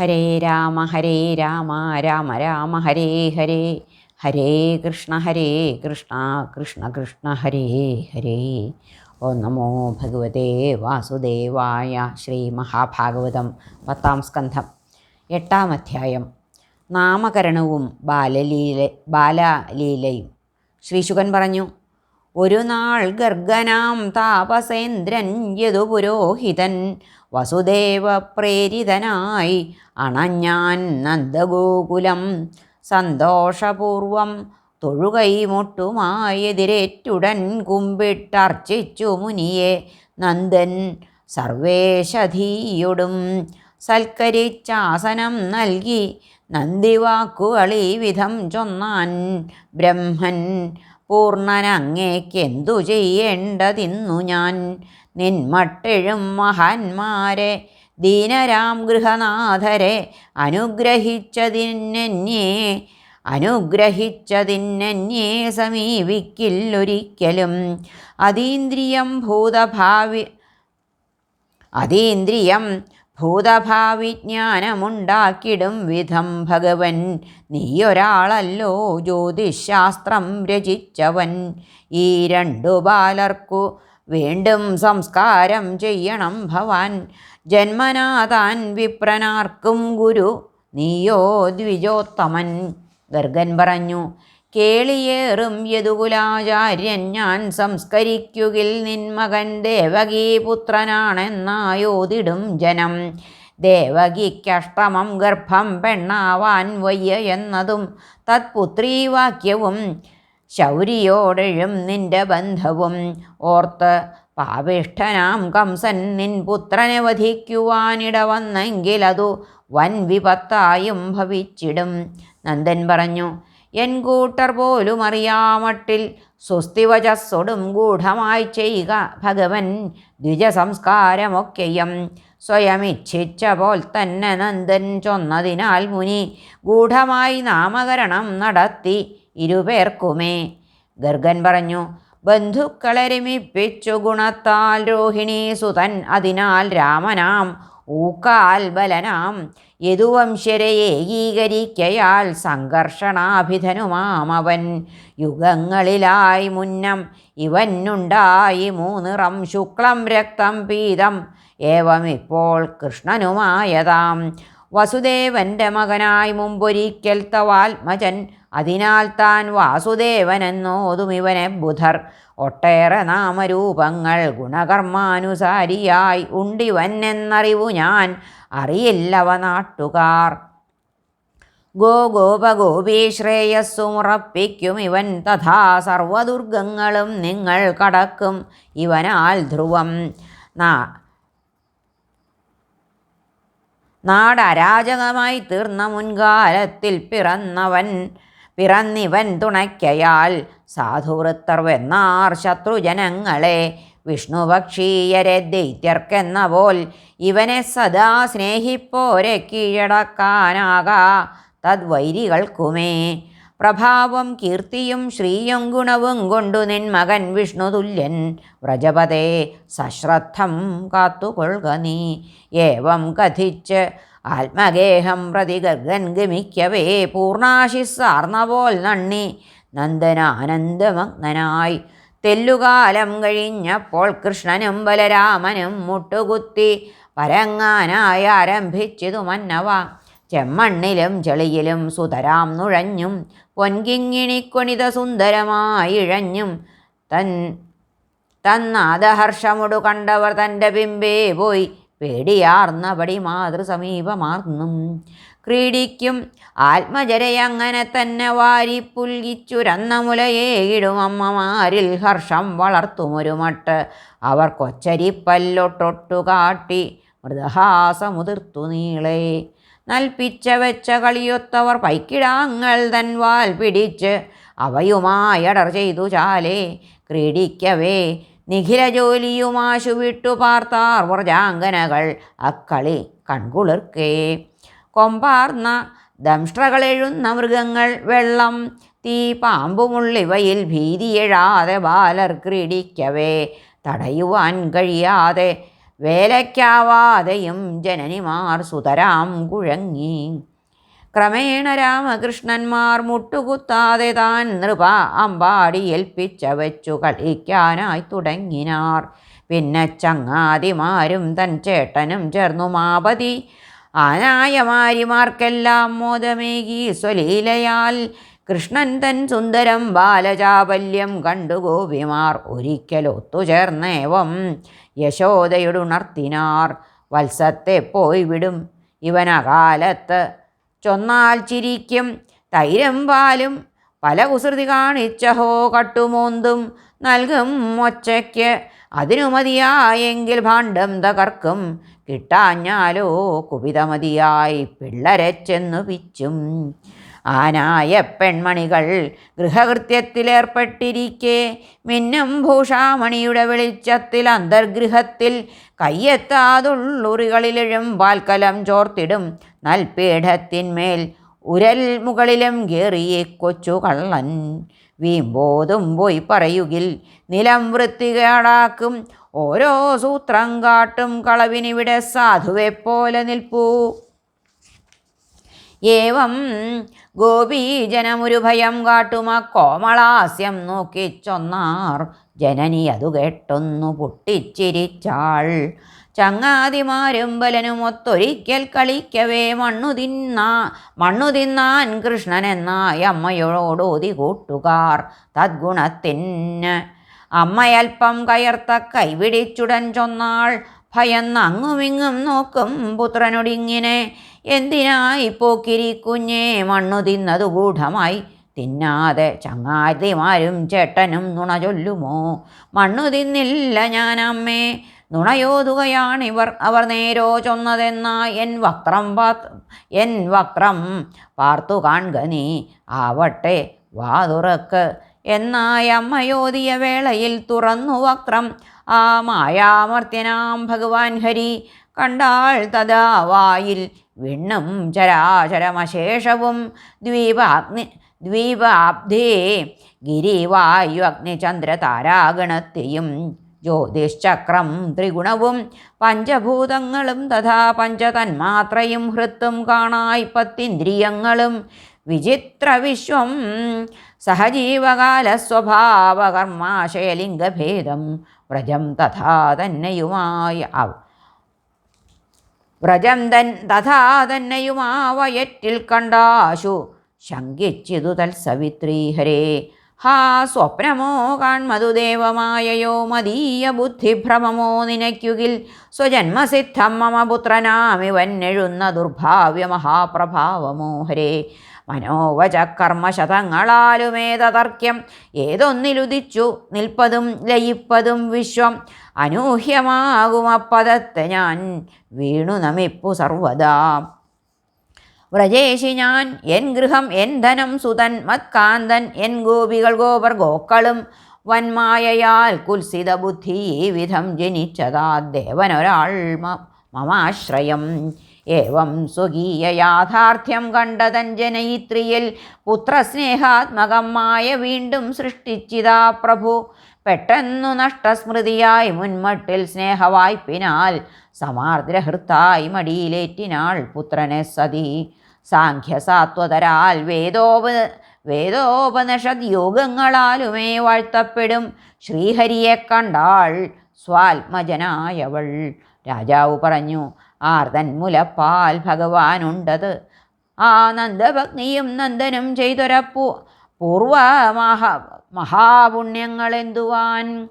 ഹരേ രാമ ഹരേ രാമ രാമ രാമ ഹരേ ഹരേ. ഹരേ കൃഷ്ണ ഹരേ കൃഷ്ണ കൃഷ്ണ കൃഷ്ണ ഹരേ ഹരേ. ഓ നമോ ഭഗവതേ വാസുദേവായ ശ്രീ മഹാഭാഗവതം പത്താം സ്കന്ധം. എട്ടാം അധ്യായം. നാമകരണവും ബാലലീല ബാലലീലയും. ശ്രീശുകൻ പറഞ്ഞു ഒരു നാൾ ഗർഗനാം താപസേന്ദ്രൻ യതു പുരോഹിതൻ വസുദേവ പ്രേരിതനായി അണഞ്ഞാൻ നന്ദഗോകുലം സന്തോഷപൂർവം തൊഴുകൈമുട്ടുമായെതിരേറ്റുടൻ കുമ്പിട്ടർച്ചിച്ചു മുനിയെ നന്ദൻ സർവേശധീയൊടും സൽക്കരിച്ചാസനം നൽകി നന്ദിവാക്കുകളി വിധം ചൊന്നാൻ ബ്രഹ്മൻ പൂർണനങ്ങേക്കെന്തു ചെയ്യേണ്ടതിന്നു ഞാൻ? നിന്മട്ടെഴും മഹാന്മാരെ ദീനരാം ഗൃഹനാഥരെ അനുഗ്രഹിച്ചതിനെന്നേ അനുഗ്രഹിച്ചതിനെന്നേ സമീപിക്കില്ലൊരിക്കലും അതീന്ദ്രിയം ഭൂതഭാവി അതീന്ദ്രിയം ഭൂതഭാവിജ്ഞാനമുണ്ടാക്കിടും വിധം ഭഗവൻ. നീയൊരാളല്ലോ ജ്യോതിശാസ്ത്രം രചിച്ചവൻ. ഈ രണ്ടു ബാലർക്കു വീണ്ടും സംസ്കാരം ചെയ്യണം ഭവാൻ. ജന്മനാഥാൻ വിപ്രനാർക്കും ഗുരു. നീയോ ദ്വിജോത്തമൻ. ഗർഗൻ പറഞ്ഞു കേളിയേറും യദുകുലാചാര്യൻ ഞാൻ സംസ്കരിക്കുകിൽ നിന്മകൻ ദേവകീപുത്രനാണെന്നായോതിടും ജനം. ദേവകിക്കഷ്ടമം ഗർഭം പെണ്ണാവാൻ വയ്യ എന്നതും തത്പുത്രീവാക്യവും ശൗരിയോടെഴും നിന്റെ ബന്ധവും. ഓർത്ത് പാപിഷ്ഠനാം കംസൻ നിൻ പുത്രനെ വധിക്കുവാനിടവന്നെങ്കിലതു വൻ വിപത്തായും ഭവിച്ചിടും. നന്ദൻ പറഞ്ഞു എൻ കൂട്ടർ പോലും അറിയാമട്ടിൽ. സ്വസ്തിവചസ്സൊടും ഗൂഢമായി ചെയ്യുക ഭഗവൻ ദ്വിജസംസ്കാരമൊക്കെയും. സ്വയം ഇച്ഛിച്ച പോൽ തന്നെ നന്ദൻ ചൊന്നതിനാൽ മുനി ഗൂഢമായി നാമകരണം നടത്തി ഇരുപേർക്കുമേ. ഗർഗൻ പറഞ്ഞു ബന്ധുക്കളെ രമിപ്പിച്ചു ഗുണത്താൽ രോഹിണി സുതൻ അതിനാൽ രാമനാം ഊക്കാൽ ബലനാം യദുവംശരെ ഏകീകരിക്കയാൽ സംഘർഷണാഭിധനുമാമവൻ. യുഗങ്ങളിലായി മുന്നം ഇവനുണ്ടായി മൂന്നിറം ശുക്ലം രക്തം പീതം. ഏവം ഇപ്പോൾ കൃഷ്ണനുമായതാം. വസുദേവന്റെ മകനായി മുമ്പൊരിക്കൽ തവാത്മജൻ അതിനാൽ താൻ വാസുദേവനെന്നോതുമിവനെ ബുധർ. ഒട്ടേറെ നാമരൂപങ്ങൾ ഗുണകർമാനുസാരിയായി ഉണ്ടിവനെന്നറിവു ഞാൻ. അറിയില്ലവ നാട്ടുകാർ. ഗോ ഗോപഗോപീ ശ്രേയസ്സുമുറപ്പിക്കും ഇവൻ തഥാ സർവദുർഗങ്ങളും നിങ്ങൾ കടക്കും ഇവനാൽ ധ്രുവം. നാ നാടരാജകമായി തീർന്ന മുൻകാലത്തിൽ പിറന്നവൻ പിറന്നിവൻ തുണയ്ക്കയാൽ സാധുവൃത്തർ വെന്നാർ ശത്രുജനങ്ങളെ വിഷ്ണുപക്ഷീയരെ ദൈത്യർക്കെന്ന പോൽ ഇവനെ സദാ സ്നേഹിപ്പോരെ കീഴടക്കാനാകാ തദ്വൈരികൾക്കുമേ. പ്രഭാവം കീർത്തിയും ശ്രീയും ഗുണവും കൊണ്ടു നിൻ മകൻ വിഷ്ണുതുല്യൻ വ്രജപതേ സശ്രദ്ധം കാത്തുകൊള്ളുക നീ. ഏവം കഥിച്ച് ആത്മഗേഹം പ്രതി ഗർഗൻ ഗമിക്കവേ പൂർണാശിസാർന്ന പോൽ നണ്ണി നന്ദനാനന്ദമഗ്നായി തെല്ലുകാലം കഴിഞ്ഞപ്പോൾ കൃഷ്ണനും ബലരാമനും മുട്ടുകുത്തി പരങ്ങാനായി ആരംഭിച്ചിതു മന്നവ. ചെമ്മണ്ണിലും ചെളിയിലും സുതരാം നുഴഞ്ഞും പൊൻകിങ്ങിണിക്കൊണിത സുന്ദരമായിഴഞ്ഞും തൻ തന്നാദഹർഷമുടു കണ്ടവർ തന്റെ പിമ്പേ പോയി പേടിയാർന്നപടി മാതൃസമീപമാർന്നും. ക്രീഡിക്കും ആത്മജരയങ്ങനെ തന്നെ വാരി പുൽകിച്ചുരന്ന മുലയേയിടും അമ്മമാരിൽ ഹർഷം വളർത്തുമൊരു മട്ട്. അവർ കൊച്ചരിപ്പല്ലൊട്ടൊട്ടു കാട്ടി മൃദഹാസമുതിർത്തു നീളെ. നൽപ്പിച്ച വെച്ച കളിയൊത്തവർ പൈക്കിടാങ്ങൾ തൻവാൽ പിടിച്ച് അവയുമായടർ ചെയ്തു ചാലേ. ക്രീഡിക്കവേ നിഖില ജോലിയുമാശു വിട്ടു പാർത്താർ വ്രജാംഗനകൾ അക്കളി കൺകുളിർക്കേ. കൊമ്പാർന്ന ദംഷ്ട്രകളെഴുന്ന മൃഗങ്ങൾ വെള്ളം. തീ പാമ്പുമുള്ളിവയിൽ ഭീതിയെഴാതെ ബാലർ ക്രീഡിക്കവേ തടയുവാൻ കഴിയാതെ വേലയ്ക്കാവാതെയും ജനനിമാർ സുതരാം കുഴങ്ങി. ക്രമേണ രാമകൃഷ്ണന്മാർ മുട്ടുകുത്താതെ താൻ നൃപ അമ്പാടി ഏൽപ്പിച്ച വെച്ചു കളിക്കാനായി തുടങ്ങിനാർ. പിന്നെ ചങ്ങാതിമാരും തൻ ചേട്ടനും ചേർന്നു മാപതി. ആനായമാരിമാർക്കെല്ലാം മോദമേകി സ്വലീലയാൽ കൃഷ്ണൻ തൻ സുന്ദരം ബാലചാബല്യം കണ്ടു ഗോപിമാർ. ഒരിക്കൽ ഒത്തുചേർന്നേവം യശോദയുടുണർത്തിനാർ. വത്സത്തെ പോയി വിടും ഇവനകാലത്ത് ചൊന്നാൽ ചിരിക്കും തൈരം പാലും പല കുസൃതി കാണിച്ചഹോ കട്ടുമോന്തും നൽകും ഒച്ചയ്ക്ക്. അതിനു മതിയായെങ്കിൽ ഭാണ്ഡം തകർക്കും കിട്ടാഞ്ഞാലോ കുപിതമതിയായി പിള്ളരെ ചെന്നു പിച്ചും. ആനായ പെൺമണികൾ ഗൃഹകൃത്യത്തിലേർപ്പെട്ടിരിക്കെ. മിന്നും ഭൂഷാമണിയുടെ വെളിച്ചത്തിൽ അന്തർഗൃഹത്തിൽ കയ്യെത്താതുള്ളുറികളിലെഴും വാൽക്കലം ചോർത്തിടും നൽപീഠത്തിന്മേൽ. ഉരൽ മുകളിലും കയറിയ കൊച്ചു കള്ളൻ വീമ്പോതും പോയി പറയുകിൽ നിലം വൃത്തികേടാക്കും ഓരോ സൂത്രം കാട്ടും കളവിനിവിടെ സാധുവെപ്പോലെ നിൽപ്പൂ. ഏവം ഗോപീജനമൊരു ഭയം കാട്ടുമ കോമളാസ്യം നോക്കി ചൊന്നാർ. ജനനി അതു കേട്ടൊന്നു പൊട്ടിച്ചിരിച്ചാൾ. ചങ്ങാതിമാരും ബലനും ഒത്തൊരിക്കൽ കളിക്കവേ മണ്ണു തിന്നാ മണ്ണു തിന്നാൻ കൃഷ്ണൻ എന്നായി അമ്മയോടോതി കൂട്ടുകാർ തദ്ഗുണത്തിന് അമ്മയൽപ്പം കയർത്ത കൈവിടിച്ചുടൻ ചൊന്നാൾ. ഭയന്നങ്ങുമിങ്ങും നോക്കും പുത്രനൊടിങ്ങിനെ. എന്തിനായി പോക്കിരി കുഞ്ഞേ? മണ്ണു തിന്നതു ഗൂഢമായി. തിന്നാതെ ചങ്ങാതിമാരും ചേട്ടനും നുണ ചൊല്ലുമോ? മണ്ണു തിന്നില്ല ഞാൻ അമ്മേ നുണയോതുകയാണിവർ. അവർ നേരോ ചൊന്നതെന്ന എൻ വക്രം പാത്ത് എൻ വക്രം പാർത്തു കാൺക നീ. ആവട്ടെ വാതുറക്ക്. എന്നായി അമ്മയോതിയ വേളയിൽ തുറന്നു വക്രം. ആ മായാമർത്യനാം ഭഗവാൻ ഹരി കണ്ടാൾ തഥാ വായിൽ വിണ്ണും ചരാചരമശേഷവും ദ്വീപാഗ്നി ദ്വീപാബ്ധേ ഗിരിവായു അഗ്നിചന്ദ്ര താരാഗണത്തെയും ജ്യോതിശ്ചക്രം ത്രിഗുണവും പഞ്ചഭൂതങ്ങളും തഥാ പഞ്ചതന്മാത്രയും ഹൃത്തും കാണായി പത്തിന്ദ്രിയങ്ങളും വിചിത്ര വിശ്വം സഹജീവകാല സ്വഭാവ വ്രജം തഥാ തന്നെയുമായി വ്രജം തൻ തഥാ തന്നെയുമാവയറ്റിൽ കണ്ടാശു ശങ്കിച്ചിതു തൽ സവിത്രീഹരേ. ഹാ സ്വപ്നമോ കാൺമതുദേവമായയോ മദീയ ബുദ്ധിഭ്രമമോ നിനയ്ക്കുകിൽ സ്വജന്മസിദ്ധം മമ പുത്രനാമിവന്നെഴുന്ന ദുർഭാവ്യ മഹാപ്രഭാവമോ ഹരേ മനോവച കർമ്മശതങ്ങളാലുമേതതർക്യം ഏതൊന്നിലുദിച്ചു നിൽപ്പതും ലയിപ്പതും വിശ്വം. അനൂഹ്യമാകുമപ്പദത്തെ ഞാൻ വീണു നമിപ്പു സർവദാ. വ്രജേശി ഞാൻ എൻ ഗൃഹം എൻ ധനം സുതൻ മത്കാന്തൻ എൻ ഗോപികൾ ഗോപർ ഗോക്കളും വന്മായയാൽ കുൽസിത ബുദ്ധി ഈ വിധം ജനിച്ചതാ. ദേവനൊരാൾ മമാശ്രയം. ഏവം സ്വകീയ യാഥാർത്ഥ്യം കണ്ടതൻ ജനയിത്രിയിൽ പുത്രസ്നേഹാത്മകമായ വീണ്ടും സൃഷ്ടിച്ചിതാ പ്രഭു. പെട്ടെന്നു നഷ്ടസ്മൃതിയായി മുൻമട്ടിൽ സ്നേഹവായ്പിനാൽ സമാർദ്രഹൃത്തായി മടിയിലേറ്റിനാൾ പുത്രനെ സതി. സാഖ്യസാത്വതരാൽ വേദോപ വേദോപനിഷദ് യോഗങ്ങളാലുമേ വാഴ്ത്തപ്പെടും. ശ്രീഹരിയെ കണ്ടാൾ സ്വാത്മജനായവൾ. രാജാവ് പറഞ്ഞു ആർതൻ മുലപ്പാൽ ഭഗവാനുണ്ടത്. ആ നന്ദഭഗ്നിയും നന്ദനും ചെയ്തൊരപ്പു പൂർവ മഹാ മഹാപുണ്യങ്ങളെന്തുവാൻ?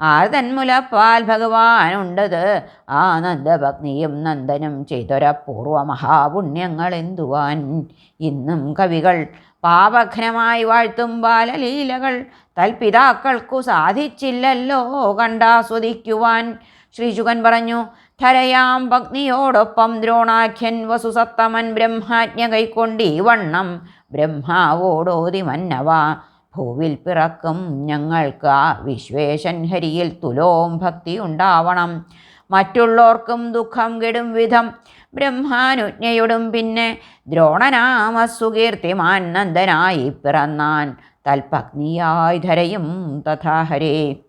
ആർതൻ മുലപ്പാൽ ഭഗവാനുണ്ടത്. ആ നന്ദഭഗ്നിയും നന്ദനും ചെയ്തൊരപ്പൂർവ മഹാപുണ്യങ്ങളെന്തുവാൻ? ഇന്നും കവികൾ പാപഘ്നമായി വാഴ്ത്തും ബാലലീലകൾ തൽപിതാക്കൾക്കു സാധിച്ചില്ലല്ലോ കണ്ടാസ്വദിക്കുവാൻ. ശ്രീശുകൻ പറഞ്ഞു ധരയാം ഭഗ്നിയോടൊപ്പം ദ്രോണാഖ്യൻ വസുസത്തമൻ ബ്രഹ്മാജ്ഞ കൈക്കൊണ്ടീ വണ്ണം. ബ്രഹ്മാവോടോതി മന്നവ. ഭൂവിൽ പിറക്കും ഞങ്ങൾക്ക് ആ വിശ്വേശൻ ഹരിയിൽ തുലോം ഭക്തി ഉണ്ടാവണം മറ്റുള്ളവർക്കും ദുഃഖം കെടും വിധം ബ്രഹ്മാനുജ്ഞയുടും പിന്നെ ദ്രോണനാമസുകീർത്തിമാൻ നന്ദനായി പിറന്നാൻ. തൽപഗ്നിയായി ധരയും തഥാ ഹരേ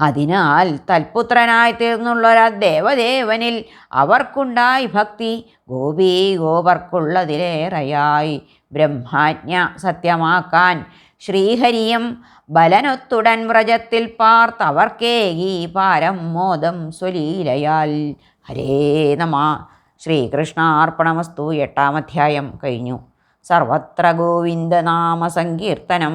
അതിനാൽ തൽപുത്രനായി തീർന്നുള്ളൊരാ ദേവദേവനിൽ അവർക്കുണ്ടായി ഭക്തി ഗോപീ ഗോപർക്കുള്ളതിലേറെയായി ബ്രഹ്മാജ്ഞ സത്യമാക്കാൻ ശ്രീഹരിയും ബലനൊത്തുടൻ വ്രജത്തിൽ പാർത്തവർക്കേകി പാരം മോദം സ്വലീലയാൽ. ഹരേ നമ. ശ്രീകൃഷ്ണാർപ്പണമസ്തു എട്ടാം അധ്യായം കഴിഞ്ഞു. സർവത്ര ഗോവിന്ദനാമ സങ്കീർത്തനം